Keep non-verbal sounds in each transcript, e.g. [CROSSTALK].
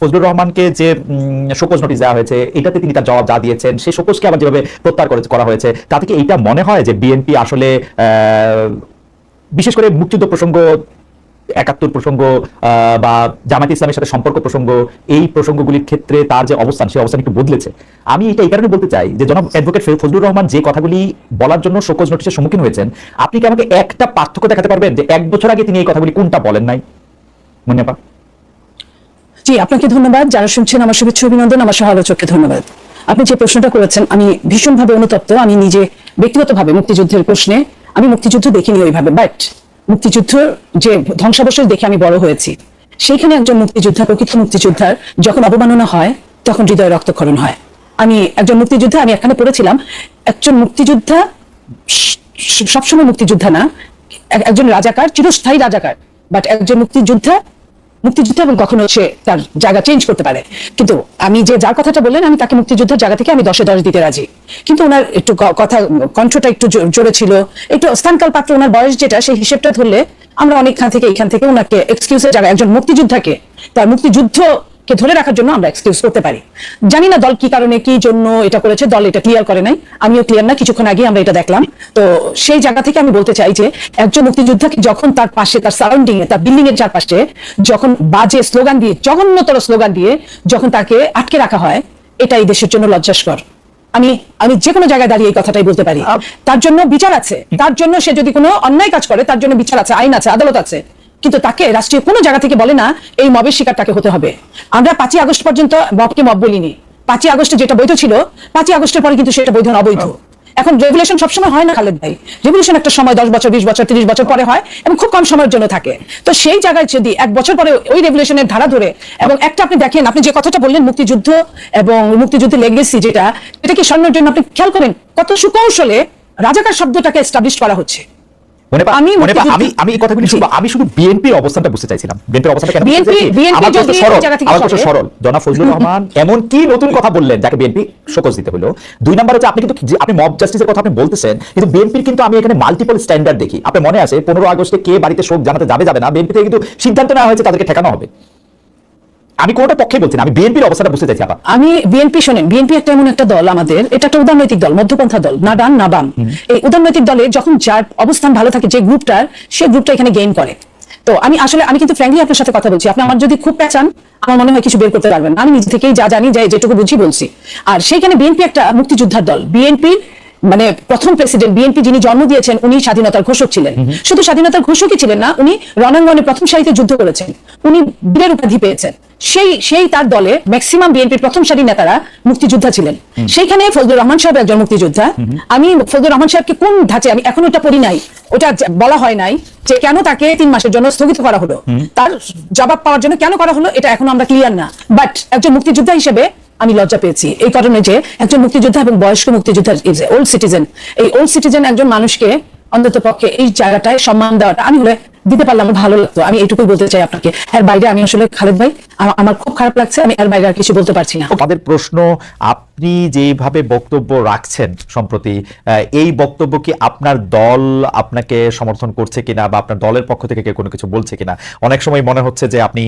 ফজলুর রহমানকে যে show cause notice দেওয়া হয়েছে, এটাতে তিনি তার জবাব যা দিয়েছেন, সেই শোকজকে আবার যেভাবে প্রত্যাহার করে- হয়েছে, তাতে কি এইটা মনে হয় যে বিএনপি আসলে বিশেষ করে মুক্তিযুদ্ধ প্রসঙ্গ, একাত্তর প্রসঙ্গ বা জামায়াত ইসলামের সাথে সম্পর্ক প্রসঙ্গ, এই প্রসঙ্গগুলির ক্ষেত্রে তার যে অবস্থান, সেই অবস্থান একটু বদলেছে। আমি এটা এই কারণে বলতে চাই যে জনাব অ্যাডভোকেট ফজলুর রহমান যে কথাগুলি বলার জন্য শোকজ নোটিশের সম্মুখীন হয়েছেন, আপনি কি আমাকে একটা পার্থক্য দেখাতে পারবেন যে এক বছর আগে তিনি এই কথাগুলি কোনটা বলেন নাই? মনে পা জি, আপনাকে ধন্যবাদ। যারা শুনছেন, আমার শুভেচ্ছা, অভিনন্দন, আমার সহ আলোচককে ধন্যবাদ। আপনি যে প্রশ্নটা করেছেন, আমি ভীষণভাবে অনুতপ্ত। আমি নিজে ব্যক্তিগতভাবে মুক্তিযুদ্ধের প্রশ্নে, আমি মুক্তিযুদ্ধ দেখিনি ওইভাবে বাট মুক্তিযুদ্ধ যে ধ্বংসাবশেষ দেখে আমি বড় হয়েছি, সেইখানে একজন মুক্তিযোদ্ধা, প্রকৃত মুক্তিযোদ্ধার যখন অবমাননা হয়, তখন হৃদয়ে রক্তক্ষরণ হয়। আমি একজন মুক্তিযোদ্ধা, আমি এখানে পড়েছিলাম, একজন মুক্তিযোদ্ধা, সবসময় মুক্তিযোদ্ধা না এক- একজন রাজাকার, চিরস্থায়ী রাজাকার বাট একজন মুক্তিযোদ্ধা মুক্তিযুদ্ধ এবং কখনো সে তার জায়গা চেঞ্জ করতে পারে। কিন্তু আমি যে যার কথাটা বললেন, আমি তাকে মুক্তিযুদ্ধের জায়গা থেকে আমি দশে দশ দিতে রাজি। কিন্তু ওনার একটু কথা, কণ্ঠটা একটু জোরে ছিল। একটু স্থানকাল পাত্র, ওনার বয়স যেটা, সেই হিসেবটা ধরলে আমরা অনেকখান থেকে এখান থেকে ওনাকে এক্সকিউজের জায়গায় একজন মুক্তিযোদ্ধাকে, তার মুক্তিযুদ্ধকে ধরে রাখার জন্য আমরা এক্সকিউজ করতে পারি। জানি না দল কি কারণে কি জন্য এটা করেছে দল এটা ক্লিয়ার করে নাই। আমিও ক্লিয়ার না কিছুক্ষণ আগে আমরা এটা দেখলাম। তো সেই জায়গা থেকে আমি বলতে চাই যে একজন মুক্তিযোদ্ধাকে যখন তার পাশে তার সারাউন্ডিং এ তার বিল্ডিং এর চারপাশে যখন বাজে স্লোগান দিয়ে জঘন্যতর স্লোগান দিয়ে যখন তাকে আটকে রাখা হয় এটা এই দেশের জন্য লজ্জাস্কর। আমি আমি যে কোনো জায়গায় দাঁড়িয়ে এই কথাটাই বলতে পারি। তার জন্য বিচার আছে। তার জন্য সে যদি কোনো অন্যায় কাজ করে তার জন্য বিচার আছে আইন আছে আদালত আছে। কিন্তু তাকে রাষ্ট্রীয় কোনো জায়গা থেকে বলে না, এই মবের শিকার তাকে হতে হবে। আমরা পাঁচই আগস্ট পর্যন্ত মবকে মব বলিনি। পাঁচই আগস্টে যেটা বৈধ ছিল, পাঁচই আগস্টের পরে কিন্তু সেটা বৈধ অবৈধ। এখন রেগুলেশন সবসময় হয় না, খালেদ ভাই। রেগুলেশন একটা সময়, দশ বছর, বিশ বছর, তিরিশ বছর পরে হয় এবং খুব কম সময়ের জন্য থাকে। তো সেই জায়গায় যদি এক বছর পরে ওই রেগুলেশনের ধারা ধরে এবং একটা আপনি দেখেন, আপনি যে কথাটা বললেন, মুক্তিযুদ্ধ এবং মুক্তিযুদ্ধের লেগেসি যেটা এটা কি স্বর্ণের জন্য আপনি খেয়াল করেন? কত সুকৌশলে রাজাকার শব্দটাকে এস্টাবলিশ করা হচ্ছে। মনে আমি মনে পা মুক্তিযুদ্ধ- আমি আমি এই কথাগুলি শুনব। আমি শুধু বিএনপির অবস্থানটা বুঝতে চাইছিলাম। বিএনপির অবস্থানটা কেন বুঝতে BNP চাইছি? BNP আমার কাছে যদি সরল এই জায়গা থেকে আমার সরল। জনাব ফজলুর [LAUGHS] রহমান এমন কি নতুন কথা বললেন যাকে বিএনপি শোকজ দিতে হলো? দুই নাম্বার হচ্ছে আপনি কিন্তু আপনি মব জাস্টিসের কথা আপনি বলতেছেন কিন্তু বিএনপির কিন্তু আমি এখানে মাল্টিপল স্ট্যান্ডার্ড দেখি। আপনি মনে আছে পনেরো আগস্টে কে বাড়িতে শোক জানাতে যাবে যাবে না? বিএনপি থেকে কিন্তু সিদ্ধান্ত নেওয়া হয়েছে তাদেরকে ঠেকানো হবে। আমি কোনটা পক্ষে বলছি না আমি বিএনপির অবস্থাটা বুঝতে চাইছি আবার আমি বিএনপি শোনেন বিএনপি একটা এমন একটা দল আমাদের এটা একটা উদারনৈতিক দল মধ্যপন্থা দল না ডান না বাম এই উদারনৈতিক দলে যখন যার অবস্থান ভালো থাকে যে গ্রুপটার সে গ্রুপটা এখানে গেইন করে। তো আমি আসলে আমি কিন্তু ফ্র্যাঙ্কলি আপনার সাথে কথা বলছি আপনি আমার যদি খুব পেঁচান আমার মনে হয় কিছু বের করতে পারবেন আমি নিজে থেকেই যা জানি যে যেটুকু বুঝি বলছি। আর সেইখানে বিএনপি একটা মুক্তিযোদ্ধার দল বিএনপির মানে প্রথম প্রেসিডেন্ট বিএনপি যিনি জন্ম দিয়েছেন উনি স্বাধীনতার ঘোষক ছিলেন। শুধু স্বাধীনতার ঘোষকই ছিলেন না উনি রণাঙ্গনে প্রথম সারিতে যুদ্ধ করেছেন। উনি বীরের উপাধি পেয়েছেন। সেই সেই তার দলে ম্যাক্সিমাম বিএনপির প্রথম সারি নেতারা মুক্তিযোদ্ধা ছিলেন। সেইখানে ফজলুর রহমান সাহেব একজন মুক্তিযোদ্ধা। আমি ফজলুর রহমান সাহেবকে কোন ধাঁচে আমি এখন ওটা পড়ি নাই ওটা বলা হয় নাই যে কেন তাকে তিন মাসের জন্য স্থগিত করা হলো। তার জবাব পাওয়ার জন্য কেন করা হলো এটা এখন আমরা ক্লিয়ার না। বাট একজন মুক্তিযোদ্ধা হিসেবে আমি লজ্জা পেয়েছি। এই কারণে যে একজন মুক্তিযোদ্ধা এবং বয়স্ক মুক্তিযোদ্ধা ওল্ড সিটিজেন এই ওল্ড সিটিজেন একজন মানুষকে অন্তত পক্ষে এই জায়গাটায় সম্মান দেওয়াটা আমি হলে দিতে পারলাম আমার ভালো লাগতো। আমি এইটুকুই বলতে চাই আপনাকে। এর বাইরে আমি আসলে খালেদ ভাই আমার খুব খারাপ লাগছে আমি এর বাইরে আর কিছু বলতে পারছি না। আমাদের প্রশ্ন আপনি যেভাবে বক্তব্য রাখছেন সম্প্রতি আহ, এই বক্তব্য কি আপনার দল আপনাকে সমর্থন করছে কিনা বা আপনার দলের পক্ষ থেকে কেউ কোনো কিছু বলছে কিনা? অনেক সময় মনে হচ্ছে যে আপনি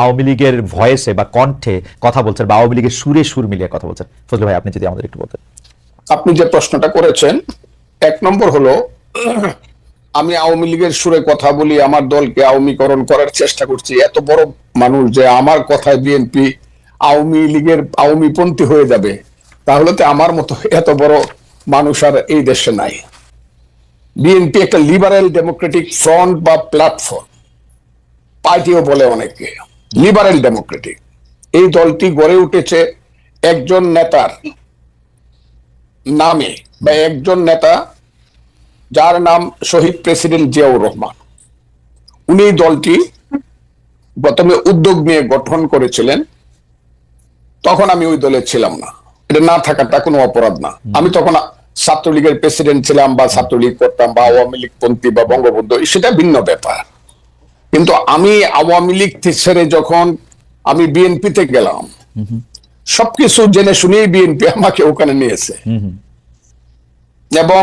আওয়ামী লীগের ভয়েসে বা কণ্ঠে কথা বলছেন বা আওয়ামী লীগের সুরে সুর মিলিয়ে কথা বলছেন। ফজল ভাই আপনি যদি আমাদের একটু বলতেন। আপনি যে প্রশ্নটা করেছেন এক নম্বর হলো আমি আওয়ামী লীগের সুরে কথা বলি, আমার দলকে আওয়ামীকরণ করার চেষ্টা করছি। এত বড় মানুষ যে আমার কথায় বিএনপি আওয়ামী লীগের আওয়ামীপন্থী হয়ে যাবে, তাহলে তো আমার মতো এত বড় মানুষ আর এই দেশে নাই। বিএনপি একটা লিবারেল ডেমোক্রেটিক ফ্রন্ট বা প্ল্যাটফর্ম পার্টিও বলে অনেকে লিবারেল ডেমোক্রেটিক এই দলটি গড়ে উঠেছে একজন নেতার নামে বা একজন নেতা যার নাম শহীদ প্রেসিডেন্ট জিয়াউর রহমান। উনি দলটি প্রথমে উদ্যোগ নিয়ে গঠন করেছিলেন। তখন আমি ওই দলে ছিলাম না। এটা না থাকাটা কোনো অপরাধ না। আমি তখন ছাত্রলীগের প্রেসিডেন্ট ছিলাম বা ছাত্রলীগ করতাম বা আওয়ামী লীগ পন্থী বা বঙ্গবন্ধু সেটা ভিন্ন ব্যাপার। কিন্তু আমি আওয়ামী লীগ ছেড়ে যখন আমি বিএনপিতে গেলাম সবকিছু জেনে শুনেই বিএনপি আমাকে ওখানে নিয়েছে। এবং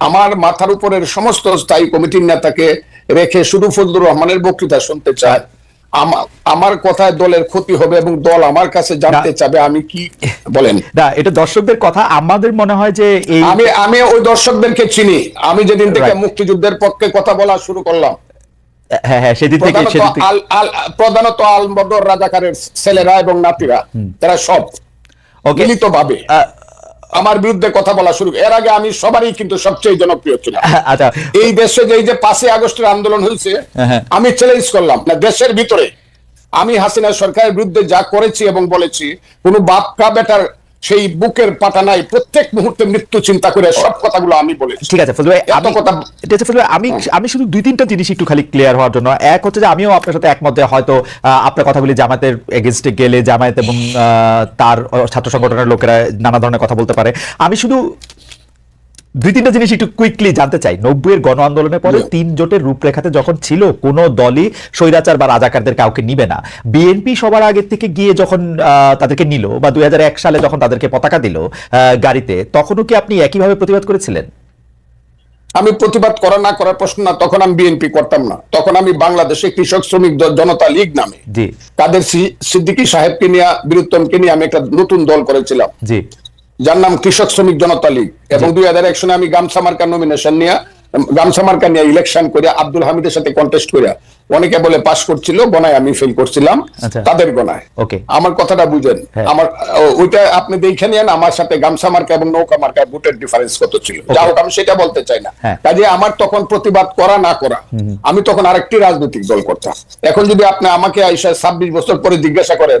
আমার মাথার উপরের সমস্ত স্থায়ী কমিটির নেতাকে রেখে শুধু ফজলুর রহমানের বক্তৃতা শুনতে চায় আমার কথায় দলের ক্ষতি হবে এবং দল আমার কাছে জানতে। চাবে আমি কি বলেন? না এটা দর্শকদের কথা। আমাদের মনে হয় যে আমি আমি ওই দর্শকদেরকে চিনি। আমি যেদিন থেকে মুক্তিযুদ্ধের পক্ষে কথা বলা শুরু করলাম। হ্যাঁ হ্যাঁ সেদিন থেকে প্রধানত আল রাজাকারের ছেলেরা এবং নাতিরা তারা সব ওকে মিলিত ভাবে আমার বিরুদ্ধে কথা বলা শুরু এর আগে আমি সবারই কিন্তু সবচেয়ে জনপ্রিয় ছিলাম। আচ্ছা। এই দেশে যে এই যে পাঁচই আগস্টের আন্দোলন হয়েছে হ্যাঁ। আমি চ্যালেঞ্জ করলাম। না দেশের ভিতরে আমি হাসিনা সরকারের বিরুদ্ধে যা করেছি এবং বলেছি কোনো বাপকা বেটার সেই বুকের পাতা নাই প্রত্যেক মুহূর্তে মৃত্যু চিন্তা করে সব কথাগুলো আমি বলে ঠিক আছে ফজল ভাই আমি কথা- ঠিক আছে ফজল ভাই আমি আমি শুধু দুই তিনটা জিনিস একটু খালি ক্লিয়ার হওয়ার জন্য। এক হচ্ছে যে আমিও আপনার সাথে একমত হয়তো আহ, আপনার কথাগুলি জামাতের এগেনস্টে গেলে জামায়াত এবং আহ, তার ছাত্র সংগঠনের লোকেরা নানা ধরনের কথা বলতে পারে। আমি শুধু দুই তিনটা জিনিস একটু কুইকলি জানতে চাই। নব্বইয়ের গণ আন্দোলনের পরে তিন জোটের রূপরেখাতে যখন ছিল কোনো দলই স্বৈরাচার বা রাজাকারদের কাউকে নিবে না। বিএনপি সবার আগে থেকে গিয়ে যখন তাদেরকে নিল বা দুই সালে যখন তাদেরকে পতাকা দিল গাড়িতে তখনও কি আপনি একইভাবে প্রতিবাদ করেছিলেন? আমি প্রতিবাদ করা না করার প্রশ্ন না তখন আমি বিএনপি করতাম না। তখন আমি বাংলাদেশে কৃষক শ্রমিক জনতা লীগ নামে। জি। কাদের সিদ্দিকী সাহেবকে নিয়ে বীরুত্তমকে নিয়ে আমি একটা নতুন দল করেছিলাম। জি। যার নাম কৃষক শ্রমিক জনতা লীগ। এবং দুই হাজার এক আমি গামছা মার্কা নমিনেশন নিয়ে গামছা মার্কা নিয়ে ইলেকশন করে আব্দুল হামিদের সাথে কন্টেস্ট করে অনেকে বলে পাশ করছিল গনায় আমি ফেল করছিলাম আচ্ছা। তাদের গনায়. আমার কথাটা বুঝেন। হ্যাঁ। আমার ওইটা আপনি দেখে নিয়েন আমার সাথে গামছা মার্কা এবং নৌকা মার্কায় ভোটের ডিফারেন্স কত ছিল। যা হোক আমি সেটা বলতে চাই না। হ্যাঁ। কাজে আমার তখন প্রতিবাদ করা না করা আমি তখন আরেকটি রাজনৈতিক দল করতাম। এখন যদি আপনি আমাকে আইসা ছাব্বিশ বছর পরে জিজ্ঞাসা করেন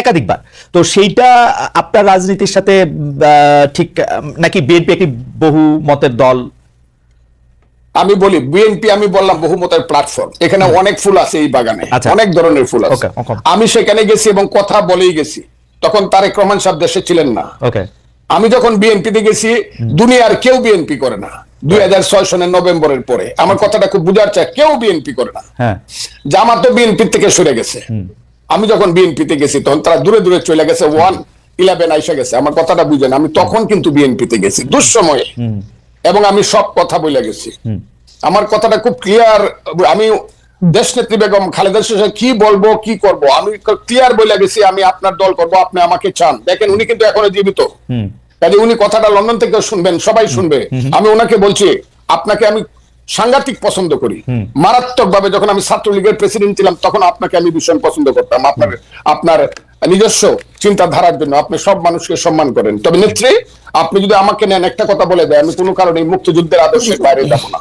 একাধিকবার। তো সেইটা আপনার রাজনীতির সাথে ঠিক নাকি বিএনপি একটি বহু মতের দল? আমি বলি বিএনপি আমি বললাম বহুমতের প্ল্যাটফর্ম এখানে অনেক ফুল আছে এই বাগানে। আচ্ছা। অনেক ধরনের ফুল আছে. আমি সেখানে গেছি এবং কথা বলেই গেছি। তখন তারেক রহমান সাহেব দেশে ছিলেন না। ওকে। আমি যখন বিএনপিতে গেছি দুনিয়ার কেউ বিএনপি করে না। দুই হাজার ছয় সনের নভেম্বরের পরে। আমার কথাটা খুব বুঝার চাই কেউ বিএনপি করে না। হ্যাঁ। জামাত তো বিএনপি থেকে সরে গেছে। আমি যখন বিএনপিতে গেছি তখন তারা দূরে দূরে চলে গেছে ওয়ান ইলেভেন আইসা গেছে। আমার কথাটা বুঝেন আমি তখন কিন্তু বিএনপিতে গেছি দুঃসময়ে। এবং আমি সব কথা বলে গেছি। আমার কথাটা খুব ক্লিয়ার আমি দেশ নেত্রী বেগম খালেদা জিয়ার কি বলব কি করব? আমি ক্লিয়ার বলে গেছি আমি আপনার দল করব আপনি আমাকে চান। দেখেন উনি কিন্তু এখনও জীবিত। কাজে উনি কথাটা লন্ডন থেকে শুনবেন সবাই শুনবে। আমি ওনাকে বলছি আপনাকে আমি সাংঘাতিক পছন্দ করি। মারাত্মক ভাবে যখন আমি ছাত্রলীগের প্রেসিডেন্ট ছিলাম তখন আপনাকে আমি ভীষণ পছন্দ করতাম। আপনার আপনার নিজস্ব চিন্তাধারার জন্য আপনি সব মানুষকে সম্মান করেন। তবে নেত্রী আপনি যদি আমাকে নেন একটা কথা বলে দেয় আমি কোনো কারণে মুক্তিযুদ্ধের আদর্শের বাইরে যাব না।